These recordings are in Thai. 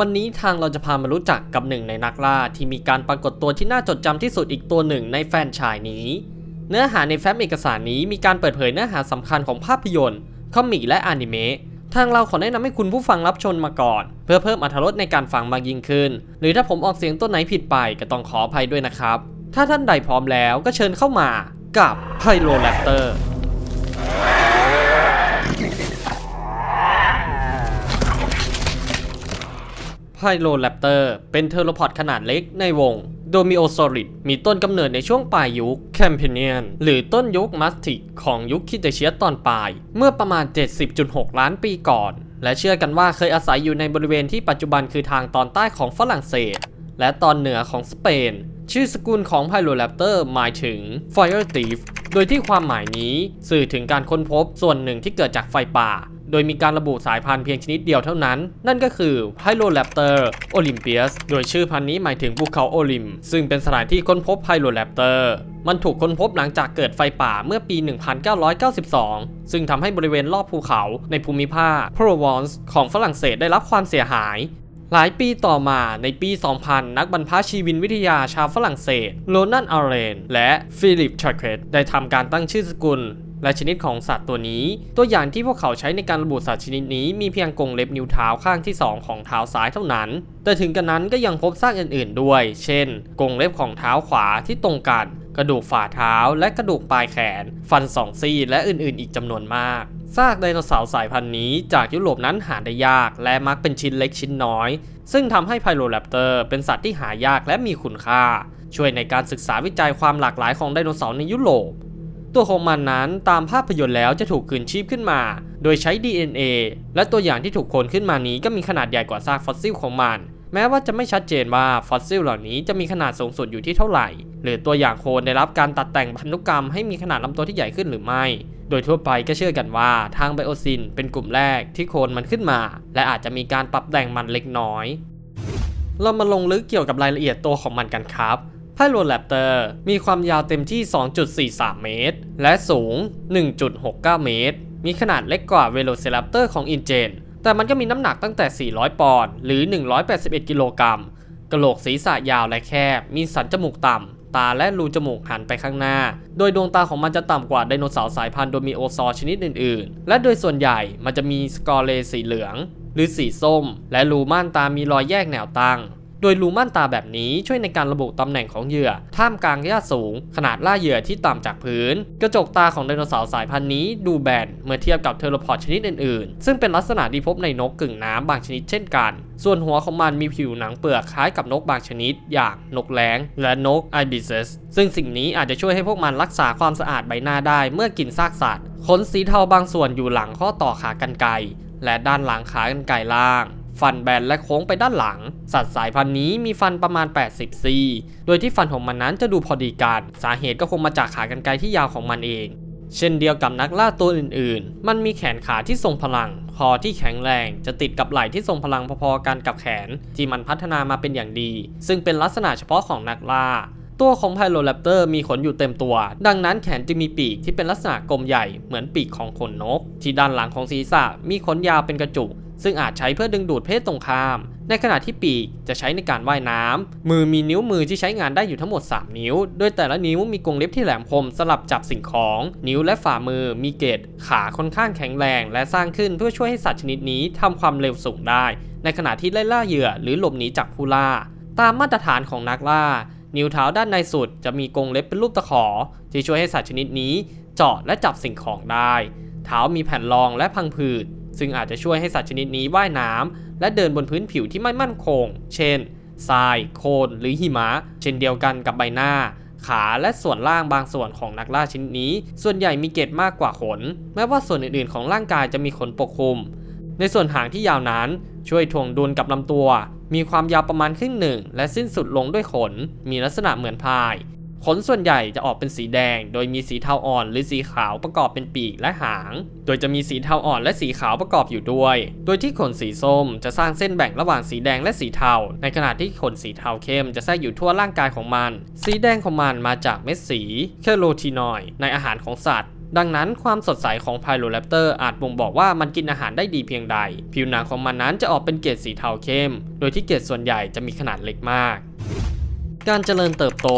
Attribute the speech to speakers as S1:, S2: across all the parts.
S1: วันนี้ทางเราจะพามารู้จักกับหนึ่งในนักล่าที่มีการปรากฏตัวที่น่าจดจำที่สุดอีกตัวหนึ่งในแฟนชายนี้ เนื้อหาในแฟ้มเอกสารนี้มีการเปิดเผยเนื้อหาสำคัญของภาพยนตร์ คอมิกและอนิเมะทางเราขอแนะนำให้คุณผู้ฟังรับชมมาก่อน เพื่อเพิ่มอรรถรสในการฟังมากยิ่งขึ้น หรือถ้าผมออกเสียงต้นไหนผิดไปก็ต้องขออภัยด้วยนะครับ ถ้าท่านใดพร้อมแล้วก็เชิญเข้ามากับไพโลแรปเตอร์ ไพโลแรปเตอร์เป็นเทอร์โลพอดขนาดเล็กในวงโดมิโอซอริดมีต้นกำเนิดในช่วงปลายยุคแคมเพเนียนหรือต้นยุคมัสติกของยุคคิเตเชียตอนปลาย เมื่อประมาณ 70.6 ล้านปีก่อน และเชื่อกันว่าเคยอาศัยอยู่ในบริเวณที่ปัจจุบันคือทางตอนใต้ของฝรั่งเศส และตอนเหนือของสเปน ชื่อสกุลของไพโลแรปเตอร์หมายถึง Fire Thief โดยที่ความหมายนี้สื่อถึงการค้นพบส่วนหนึ่งที่เกิดจากไฟป่า โดยมีการระบุสายพันธุ์เพียงชนิดเดียวเท่านั้น นั่นก็คือ p y l o r a p t o r olympius โดยชื่อพันธุ์นี้หมายถึงภูเขาโอลิม ซึ่งเป็นสถานที่ค้นพบ p y l o r a p t o r มันถูกค้นพบหลังจากเกิดไฟป่าเมื่อปี 1992 ซึ่งทำให้บริเวณรอบภูเขาในภูมิภาค Provence ของฝรั่งเศสได้รับความเสียหาย หลายปีต่อมาในปี 2000 นักบรรพชีวินวิทยาชาวฝรั่งเศส โรนันอาเรน และฟิลิปชาเคตได้ทำการตั้งชื่อสกุล และชนิดของสัตว์ตัวนี้ ตัวอย่างที่พวกเขาใช้ในการระบุสัตว์ชนิดนี้มีเพียงกรงเล็บนิ้วเท้าข้างที่ 2 ของเท้าซ้ายเท่านั้น แต่ถึงกันนั้นก็ยังพบซากอื่นๆด้วย เช่น กรงเล็บของเท้าขวาที่ตรงกัน กระดูกฝ่าเท้าและกระดูกปลายแขน ฟันสองซี่และอื่นๆ อีกจำนวนมากซากไดโนเสาร์สายพันธุ์นี้จากยุโรปนั้นหาได้ยาก และมักเป็นชิ้นเล็กชิ้นน้อย ซึ่งทำให้ไพโลแรปเตอร์เป็นสัตว์ที่หายากและมีคุณค่า ช่วยในการศึกษาวิจัยความหลากหลายของไดโนเสาร์ในยุโรป ตัวของมันนั้นตามภาพยนตร์แล้วจะถูกคืนชีพขึ้นมา โดยใช้ DNA และตัวอย่างที่ถูกคนขึ้นมานี้ก็มีขนาดใหญ่กว่าซากฟอสซิลของมัน แม้ว่าจะไม่ชัดเจนว่าฟอสซิลเหล่านี้จะมีขนาดสูงสุดอยู่ที่เท่าไหร่ หรือตัวอย่างโคลนได้รับการตัดแต่งพันธุกรรมให้มีขนาดลำตัวที่ใหญ่ขึ้นหรือไม่โดยทั่วไปก็เชื่อกันว่าทางไบโอซินเป็นกลุ่มแรกที่โคลนมันขึ้นมา และอาจจะมีการปรับแต่งมันเล็กน้อย เรามาลงลึกเกี่ยวกับรายละเอียดตัวของมันกันครับ ไพโลแรปเตอร์มีความยาวเต็มที่ 2.43 เมตร และสูง 1.69 เมตร มีขนาดเล็กกว่าเวโรเซราปเตอร์ของอินเจน แต่มันก็มีน้ำหนักตั้งแต่ 400 ปอนด์ หรือ 181 กิโลกรัม กระโหลกศีรษะยาวและแคบ มีสันจมูกต่ำ ตาและรูจมูกหันไปข้างหน้า โดยดวงตาของมันจะต่ำกว่าไดโนเสาร์สายพันธุ์โดมิโอซอร์ชนิดอื่น ๆ และโดยส่วนใหญ่มันจะมีสกอร์เลสีเหลือง หรือสีส้ม และรูม่านตามีรอยแยกแนวตั้ง โดยรูม่านตาแบบนี้ช่วยในการระบุตำแหน่งของเหยื่อ ท่ามกลางหญ้าสูง ขนาดล่าเหยื่อที่ต่ำจากพื้น กระจกตาของไดโนเสาร์สายพันธุ์นี้ดูแบนเมื่อเทียบกับเทอร์โลพอดชนิดอื่นๆ ซึ่งเป็นลักษณะที่พบในนกกึ่งน้ำบางชนิดเช่นกัน ส่วนหัวของมันมีผิวหนังเปลือกคล้ายกับนกบางชนิด อย่างนกแร้ง และนกไอบิสซึ่งสิ่งนี้อาจจะช่วยให้พวกมันรักษาความสะอาดใบหน้าได้เมื่อกินซากสัตว์ขนสีเทาบางส่วนอยู่หลังข้อต่อขากรรไกรและด้านหลังขากรรไกรล่าง ฟันแบนและโค้งไปด้านหลัง สัตว์สายพันธุ์นี้มีฟันประมาณ 80 ซี่โดยที่ฟันของมันนั้นจะดูพอดีกัน สาเหตุก็คงมาจากขากรรไกรที่ยาวของมันเอง เช่นเดียวกับนักล่าตัวอื่นๆ มันมีแขนขาที่ทรงพลัง คอที่แข็งแรง จะติดกับไหล่ที่ทรงพลังพอๆกันกับแขน ที่มันพัฒนามาเป็นอย่างดี ซึ่งเป็นลักษณะเฉพาะของนักล่าตัวของไพโลแรปเตอร์มีขนอยู่เต็มตัว ดังนั้นแขนจึงมีปีกที่เป็นลักษณะกลมใหญ่เหมือนปีกของขนนก ที่ด้านหลังของศีรษะมีขนยาวเป็นกระจุก ซึ่งอาจใช้เพื่อดึงดูดเพศตรงข้าม ในขณะที่ปีกจะใช้ในการว่ายน้ำมือมีนิ้วมือที่ใช้งานได้อยู่ทั้งหมด 3 นิ้ว โดยแต่ละนิ้วมีกรงเล็บที่แหลมคมสลับจับสิ่งของ นิ้วและฝ่ามือมีเกตขาค่อนข้างแข็งแรง และสร้างขึ้นเพื่อช่วยให้สัตว์ชนิดนี้ทำความเร็วสูงได้ ในขณะที่ไล่ล่าเหยื่อหรือหลบหนีจากผู้ล่า ตามมาตรฐานของนักล่า นิ้วเท้าด้านในสุดจะมีกรงเล็บเป็นรูปตะขอ ที่ช่วยให้สัตว์ชนิดนี้ เจาะและจับสิ่งของได้ เท้ามีแผ่นรองและพังผืด ซึ่งอาจจะช่วยให้สัตว์ชนิดนี้ว่ายน้ำและเดินบนพื้นผิวที่ไม่มั่นคง เช่นทราย โคลนหรือหิมะ เช่นเดียวกันกับใบหน้า ขาและส่วนล่างบางส่วนของนักล่าชนิดนี้ ส่วนใหญ่มีเกล็ดมากกว่าขน แม้ว่าส่วนอื่นๆ ของร่างกายจะมีขนปกคลุม ในส่วนหางที่ยาวนั้น ช่วยถ่วงดุลกับลำตัว มีความยาวประมาณครึ่งหนึ่ง และสิ้นสุดลงด้วยขน มีลักษณะเหมือนพาย ขนส่วนใหญ่จะออกเป็นสีแดง โดยมีสีเทาอ่อนหรือสีขาวประกอบเป็นปีกและหาง โดยจะมีสีเทาอ่อนและสีขาวประกอบอยู่ด้วย โดยที่ขนสีส้มจะสร้างเส้นแบ่งระหว่างสีแดงและสีเทา ในขณะที่ขนสีเทาเข้มจะแทรกอยู่ทั่วร่างกายของมัน สีแดงของมันมาจากเม็ดสีแคโรทีนอยด์ในอาหารของสัตว์ดังนั้นความสดใสของไพโลแรปเตอร์อาจบ่งบอกว่ามันกินอาหารได้ดีเพียงใด ผิวหนังของมันนั้นจะออกเป็นเกล็ดสีเทาเข้ม โดยที่เกล็ดส่วนใหญ่จะมีขนาดเล็กมาก การเจริญเติบโต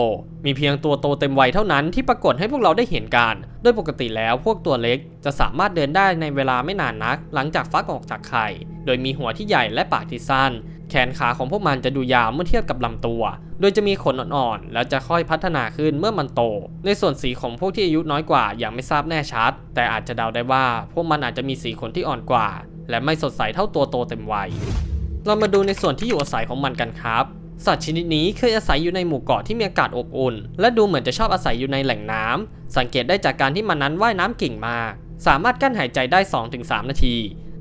S1: มีเพียงตัวโตเต็มวัยเท่านั้นที่ปรากฏให้พวกเราได้เห็นกัน โดยปกติแล้วพวกตัวเล็กจะสามารถเดินได้ในเวลาไม่นานนัก หลังจากฟักออกจากไข่ โดยมีหัวที่ใหญ่และปากที่สั้น แขนขาของพวกมันจะดูยาวเมื่อเทียบกับลำตัว โดยจะมีขนอ่อนๆ แล้วจะค่อยพัฒนาขึ้นเมื่อมันโต ในส่วนสีของพวกที่อายุน้อยกว่ายังไม่ทราบแน่ชัด แต่อาจจะเดาได้ว่า พวกมันอาจจะมีสีขนที่อ่อนกว่า และไม่สดใสเท่าตัวโตเต็มวัย เรามาดูในส่วนที่อยู่อาศัยของมันกันครับ สัตว์ชนิดนี้เคยอาศัยอยู่ในหมู่เกาะที่มีอากาศอบอุ่น และดูเหมือนจะชอบอาศัยอยู่ในแหล่งน้ำสังเกตได้จากการที่มันนั้นว่ายน้ำเก่งมาก สามารถกั้นหายใจได้ 2-3 นาที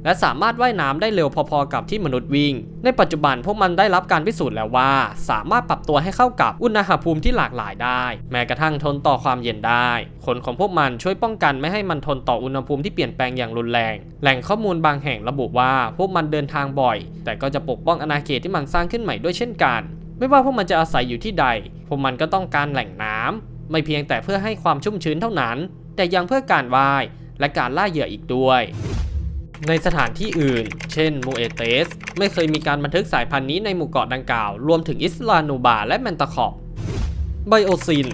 S1: และสามารถว่ายน้ำได้เร็วพอๆกับที่มนุษย์วิ่ง ในปัจจุบันพวกมันได้รับการพิสูจน์แล้วว่า สามารถปรับตัวให้เข้ากับอุณหภูมิที่หลากหลายได้ แม้กระทั่งทนต่อความเย็นได้ขนของพวกมันช่วยป้องกันไม่ให้มันทนต่ออุณหภูมิที่เปลี่ยนแปลงอย่างรุนแรง แหล่งข้อมูลบางแห่งระบุว่า พวกมันเดินทางบ่อย แต่ก็จะปกป้องอาณาเขตที่มันสร้างขึ้นใหม่ด้วยเช่นกัน ไม่ว่าพวกมันจะอาศัยอยู่ที่ใด พวกมันก็ต้องการแหล่งน้ำไม่เพียงแต่เพื่อให้ความชุ่มชื้นเท่านั้น แต่ยังเพื่อการว่ายและการล่าเหยื่ออีกด้วย ในสถานที่อื่น เช่นมูเอเตส ไม่เคยมีการบันทึกสายพันธุ์นี้ในหมู่เกาะดังกล่าว รวมถึงอิสลานูบาและแมนตาคอบไบโอซิน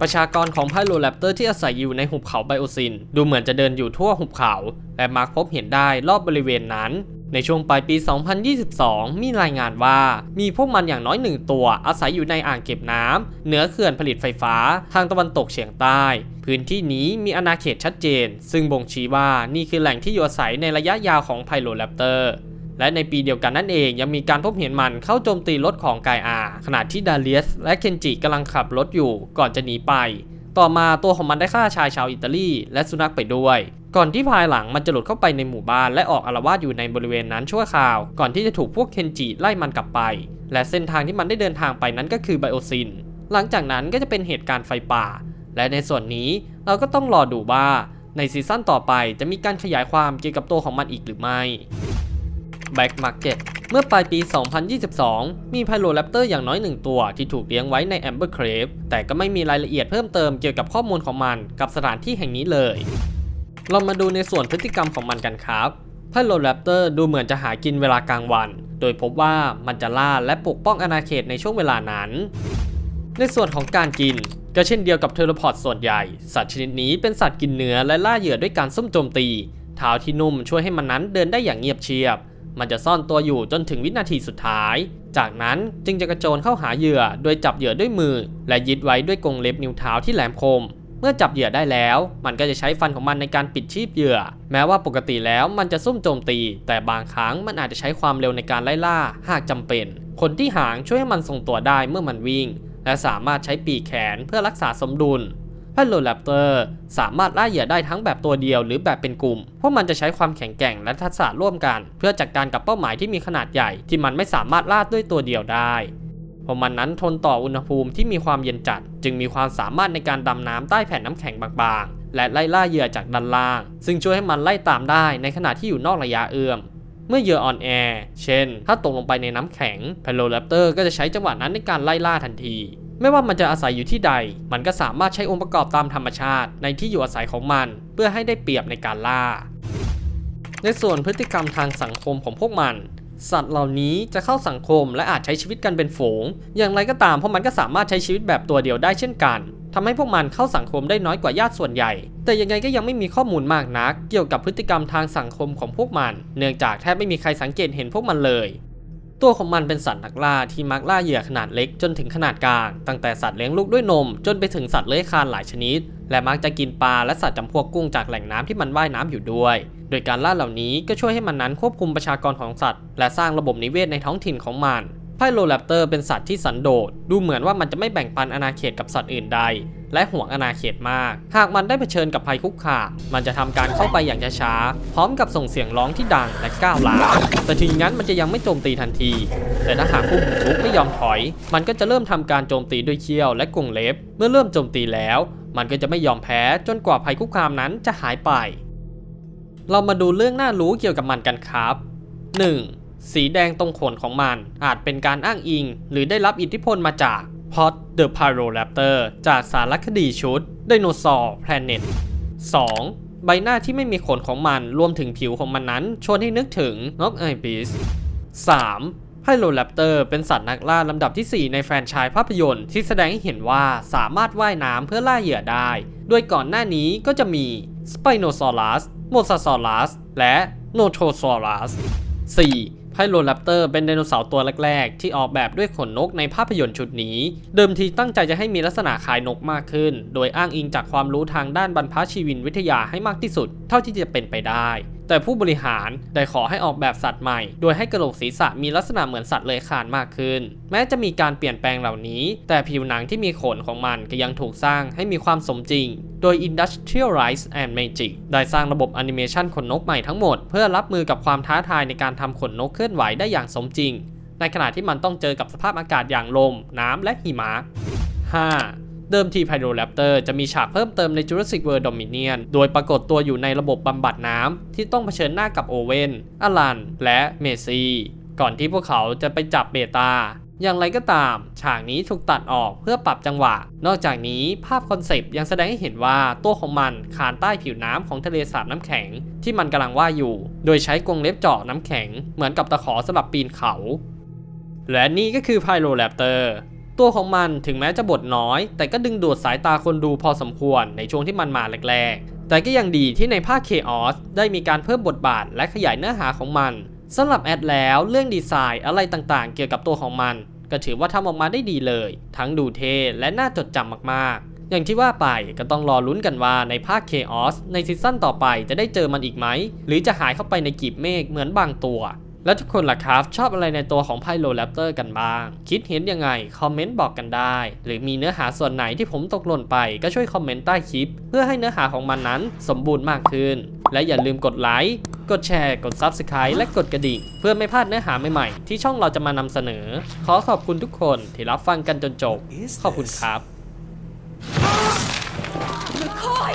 S1: ประชากรของไพโลแรปเตอร์ที่อาศัยอยู่ในหุบเขาไบโอซิน ดูเหมือนจะเดินอยู่ทั่วหุบเขา และมักพบเห็นได้รอบบริเวณนั้น ในช่วงปลายปี 2022 มีรายงานว่ามีพวกมันอย่างน้อยหนึ่งตัวอาศัยอยู่ในอ่างเก็บน้ำเหนือเขื่อนผลิตไฟฟ้าทางตะวันตกเฉียงใต้ พื้นที่นี้มีอาณาเขตชัดเจน ซึ่งบ่งชี้ว่านี่คือแหล่งที่อยู่อาศัยในระยะยาวของไพโลแรปเตอร์และในปีเดียวกันนั่นเองยังมีการพบเห็นมันเข้าโจมตีรถของกายอาขณะที่ดาเลียสและเคนจิกำลังขับรถอยู่ก่อนจะหนีไป ต่อมาตัวของมันได้ฆ่าชายชาวอิตาลีและสุนัขไปด้วย ก่อนที่ภายหลังมันจะหลุดเข้าไปในหมู่บ้านและออกอาละวาดอยู่ในบริเวณนั้นชั่วคราว ก่อนที่จะถูกพวกเคนจิไล่มันกลับไป และเส้นทางที่มันได้เดินทางไปนั้นก็คือไบโอซิน หลังจากนั้นก็จะเป็นเหตุการณ์ไฟป่า และในส่วนนี้เราก็ต้องรอดูว่าในซีซั่นต่อไปจะมีการขยายความเกี่ยวกับตัวของมันอีกหรือไม่ Back Market เมื่อปลายปี 2022 มีไพโลแรปเตอร์อย่างน้อยหนึ่งตัวที่ถูกเลี้ยงไว้ใน Amber Cave แต่ก็ไม่มีรายละเอียดเพิ่มเติมเกี่ยวกับข้อมูลของมันกับสถานที่แห่งนี้เลย เรามาดูในส่วนพฤติกรรมของมันกันครับไพโลแรปเตอร์ดูเหมือนจะหากินเวลากลางวัน โดยพบว่ามันจะล่าและปกป้องอาณาเขตในช่วงเวลานั้น ในส่วนของการกิน ก็เช่นเดียวกับเทเลพอร์ตส่วนใหญ่ สัตว์ชนิดนี้เป็นสัตว์กินเนื้อและล่าเหยื่อด้วยการซุ่มโจมตี เท้าที่นุ่มช่วยให้มันนั้นเดินได้อย่างเงียบเชียบ มันจะซ่อนตัวอยู่จนถึงวินาทีสุดท้าย จากนั้นจึงจะกระโจนเข้าหาเหยื่อ โดยจับเหยื่อด้วยมือ และยึดไว้ด้วยกรงเล็บนิ้วเท้าที่แหลมคม เมื่อจับเหยื่อได้แล้ว มันก็จะใช้ฟันของมันในการปิดชีพเหยื่อ แม้ว่าปกติแล้วมันจะซุ่มโจมตี แต่บางครั้งมันอาจจะใช้ความเร็วในการไล่ล่าหากจำเป็นขนที่หางช่วยให้มันทรงตัวได้เมื่อมันวิ่ง และสามารถใช้ปีกแขนเพื่อรักษาสมดุล พาโลแรปเตอร์สามารถล่าเหยื่อได้ทั้งแบบตัวเดียวหรือแบบเป็นกลุ่มเพราะมันจะใช้ความแข็งแกร่งและทักษะร่วมกัน เพื่อจัดการกับเป้าหมายที่มีขนาดใหญ่ที่มันไม่สามารถล่าด้วยตัวเดียวได้เพราะมันนั้นทนต่ออุณหภูมิที่มีความเย็นจัด จึงมีความสามารถในการดำน้ำใต้แผ่นน้ำแข็งบางๆ และไล่ล่าเหยื่อจากด้านล่าง ซึ่งช่วยให้มันไล่ตามได้ในขณะที่อยู่นอกระยะเอื้อมเมื่อเหยื่ออ่อนแอ เช่น ถ้าตกลงไปในน้ำแข็งพโลแรปเตอร์ก็จะใช้จังหวะนั้นในการไล่ล่าทันที ไม่ว่ามันจะอาศัยอยู่ที่ใด มันก็สามารถใช้องค์ประกอบตามธรรมชาติ ในที่อยู่อาศัยของมัน เพื่อให้ได้เปรียบในการล่า ในส่วนพฤติกรรมทางสังคมของพวกมัน สัตว์เหล่านี้จะเข้าสังคมและอาจใช้ชีวิตกันเป็นฝูง อย่างไรก็ตามเพราะมันก็สามารถใช้ชีวิตแบบตัวเดียวได้เช่นกันทำให้พวกมันเข้าสังคมได้น้อยกว่าญาติส่วนใหญ่ แต่ยังไงก็ยังไม่มีข้อมูลมากนัก เกี่ยวกับพฤติกรรมทางสังคมของพวกมัน เนื่องจากแทบไม่มีใครสังเกตเห็นพวกมันเลย ตัวของมันเป็นสัตว์นักล่าที่มักล่าเหยื่อขนาดเล็กจนถึงขนาดกลาง ตั้งแต่สัตว์เลี้ยงลูกด้วยนม จนไปถึงสัตว์เลื้อยคลานหลายชนิด และมักจะกินปลาและสัตว์จำพวกกุ้งจากแหล่งน้ำที่มันว่ายน้ำอยู่ด้วย โดยการล่าเหล่านี้ก็ช่วยให้มันนั้นควบคุมประชากรของสัตว์ และสร้างระบบนิเวศในท้องถิ่นของมัน ไพโลแรปเตอร์เป็นสัตว์ที่สันโดษดูเหมือนว่ามันจะไม่แบ่งปันอาณาเขตกับสัตว์อื่นใด และห่วงอาณาเขตมาก หากมันได้เผชิญกับภัยคุกคามมันจะทำการเข้าไปอย่างช้าๆพร้อมกับส่งเสียงร้องที่ดังและก้าวร้าวแต่ถึงงั้นมันจะยังไม่โจมตีทันที แต่ถ้าหากผู้บุกรุกไม่ยอมถอย มันก็จะเริ่มทำการโจมตีด้วยเขี้ยวและกรงเล็บ เมื่อเริ่มโจมตีแล้ว มันก็จะไม่ยอมแพ้จนกว่าภัยคุกคามนั้นจะหายไป เรามาดูเรื่องน่ารู้เกี่ยวกับมันกันครับ 1. สีแดงตรงขนของมัน อาจเป็นการอ้างอิง หรือได้รับอิทธิพลมาจาก Pot the Pyroraptor จากสารคดีชุด Dinosaur Planet 2. ใบหน้าที่ไม่มีขนของมันรวมถึงผิวของมันนั้น ชวนให้นึกถึงนกไอบิส 3. ไพโลแรปเตอร์เป็นสัตว์นักล่าลำดับทีสี่ 4 ในแฟรนไชส์ภาพยนตร์ที่แสดงให้เห็นว่าสามารถว่ายน้ำเพื่อล่าเหยื่อได้ โดยก่อนหน้านี้ก็จะมีสไปโนซอรัสโมซาซอรัสและโนโทซอรัส 4. ไพโลแรปเตอร์เป็นไดโนเสาร์ตัวแรกๆ ที่ออกแบบด้วยขนนกในภาพยนตร์ชุดนี้ เดิมทีตั้งใจจะให้มีลักษณะคล้ายนกมากขึ้น โดยอ้างอิงจากความรู้ทางด้านบรรพชีวินวิทยาให้มากที่สุด เท่าที่จะเป็นไปได้ แต่ผู้บริหารได้ขอให้ออกแบบสัตว์ใหม่ โดยให้กระโหลกศีรษะมีลักษณะเหมือนสัตว์เลื้อยคลานมากขึ้น แม้จะมีการเปลี่ยนแปลงเหล่านี้ แต่ผิวหนังที่มีขนของมันก็ยังถูกสร้างให้มีความสมจริง โดย Industrialize and Magic ได้สร้างระบบแอนิเมชันขนนกใหม่ทั้งหมด เพื่อรับมือกับความท้าทายในการทำขนนกเคลื่อนไหวได้อย่างสมจริง ในขณะที่มันต้องเจอกับสภาพอากาศอย่างลม น้ำและหิมะ 5. เดิมทีไพโ o แรปเตอร์จะมีฉากเพิ่มเติมใน Jurassic World Dominion โดยปรากฏตัวอยู่ในระบบบำบัดน้ำที่ต้องเผชิญหน้ากับโอเวนอลัน และเมซี่ก่อนที่พวกเขาจะไปจับเบตาอย่างไรก็ตาม ฉากนี้ถูกตัดออกเพื่อปรับจังหวะ นอกจากนี้ภาพคอนเซปต์ยังแสดงให้เห็นว่าตัวของมันคานใต้ผิวน้ำของทะเลสาบน้ำแข็ง ที่มันกำลังว่ายอยู่ โดยใช้กรงเล็บเจาะน้ำแข็ง เหมือนกับตะขอสำหรับปีนเขา และนี่ก็คือไพโ o แรปเตอร์ ตัวของมันถึงแม้จะบทน้อย แต่ก็ดึงดูดสายตาคนดูพอสมควรในช่วงที่มันมาแรกๆ แต่ก็ยังดีที่ในภาค Chaos ได้มีการเพิ่มบทบาทและขยายเนื้อหาของมันสำหรับแอดแล้วเรื่องดีไซน์อะไรต่างๆ เกี่ยวกับตัวของมัน ก็ถือว่าทำออกมาได้ดีเลย ทั้งดูเท่และน่าจดจำมากๆ อย่างที่ว่าไปก็ต้องรอลุ้นกันว่าในภาค Chaos ในซีซั่นต่อไปจะได้เจอมันอีกไหม หรือจะหายเข้าไปในกีบเมฆเหมือนบางตัว แล้วทุกคนล่ะครับ ชอบอะไรในตัวของไพโลแรปเตอร์กันบ้าง คิดเห็นยังไง คอมเมนต์บอกกันได้ หรือมีเนื้อหาส่วนไหนที่ผมตกหล่นไปก็ช่วยคอมเมนต์ใต้คลิป เพื่อให้เนื้อหาของมันนั้นสมบูรณ์มากขึ้น และอย่าลืมกดไลค์กดแชร์กด Subscribe และกดกระดิ่งเพื่อไม่พลาดเนื้อหาใหม่ๆ ที่ช่องเราจะมานำเสนอ ขอขอบคุณทุกคนที่รับฟังกันจนจบ ขอบคุณครับ
S2: McCoy!